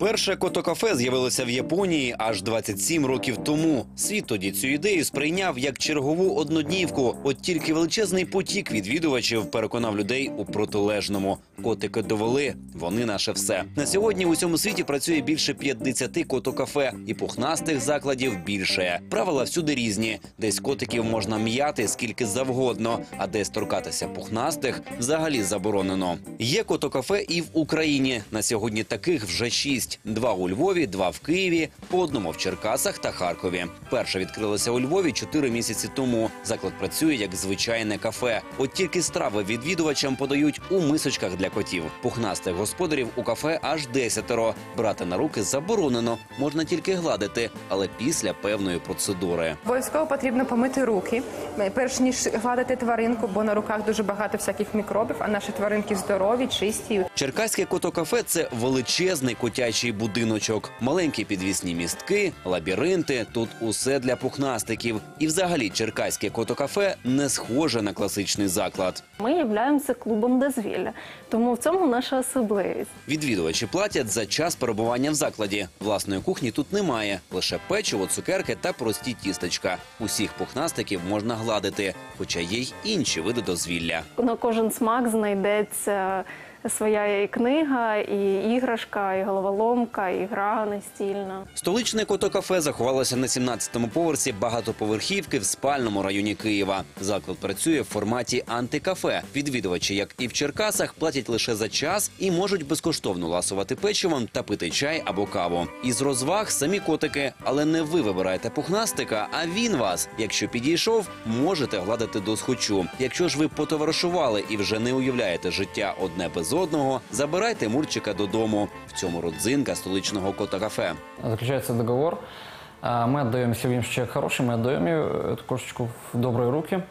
Перше котокафе з'явилося в Японії аж 27 років тому. Світ тоді цю ідею сприйняв як чергову одноднівку. От тільки величезний потік відвідувачів переконав людей у протилежному. Котики довели, вони наше все. На сьогодні в усьому світі працює більше 50 котокафе, і пухнастих закладів більше. Правила всюди різні. Десь котиків можна м'яти скільки завгодно, а десь торкатися пухнастих взагалі заборонено. Є котокафе і в Україні. На сьогодні таких вже шість: два у Львові, два в Києві, по одному в Черкасах та Харкові. Перше відкрилося у Львові чотири місяці тому. Заклад працює як звичайне кафе. От тільки страви відвідувачам подають у мисочках для котів. Пухнастих господарів у кафе аж десятеро. Брати на руки заборонено, можна тільки гладити, але після певної процедури. Обов'язково потрібно помити руки, е, перш ніж гладити тваринку, бо на руках дуже багато всяких мікробів, а наші тваринки здорові, чисті. Черкаське котокафе це величезний котячий будиночок, маленькі підвісні містки, лабіринти. Тут усе для пухнастиків. І взагалі черкаське котокафе не схоже на класичний заклад. Ми являємося клубом дозвілля, тому в цьому наша особливість. Відвідувачі платять за час перебування в закладі. Власної кухні тут немає, лише печиво, цукерки та прості тістечка. Усіх пухнастиків можна гладити, хоча є й інші види дозвілля. На кожен смак знайдеться своя і книга, і іграшка, і головоломка, і гра настільна. Столичне котокафе заховалося на 17-му поверсі багатоповерхівки в спальному районі Києва. Заклад працює в форматі антикафе. Відвідувачі, як і в Черкасах, платять лише за час і можуть безкоштовно ласувати печивом та пити чай або каву. Із розваг самі котики, але не ви вибираєте пухнастика, а він вас. Якщо підійшов, можете гладити до схочу. Якщо ж ви потоваришували і вже не уявляєте життя одне без одного, забирайте мурчика додому. В цьому родзинка столичного кота-кафе. Заключается договор. А, Мы отдаем, если видим, что человек хороший, мы отдаем ее, эту кошечку в добрые руки.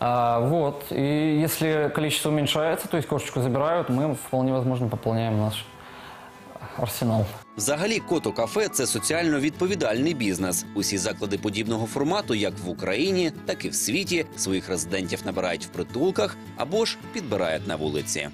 А, Вот. И если количество уменьшается, то есть кошечку забирают, мы вполне возможно пополняем наш арсенал. Взагалі, кото кафе це соціально відповідальний бізнес. Усі заклади подібного формату, як в Україні, так і в світі, своїх резидентів набирають в притулках або ж підбирають на вулиці.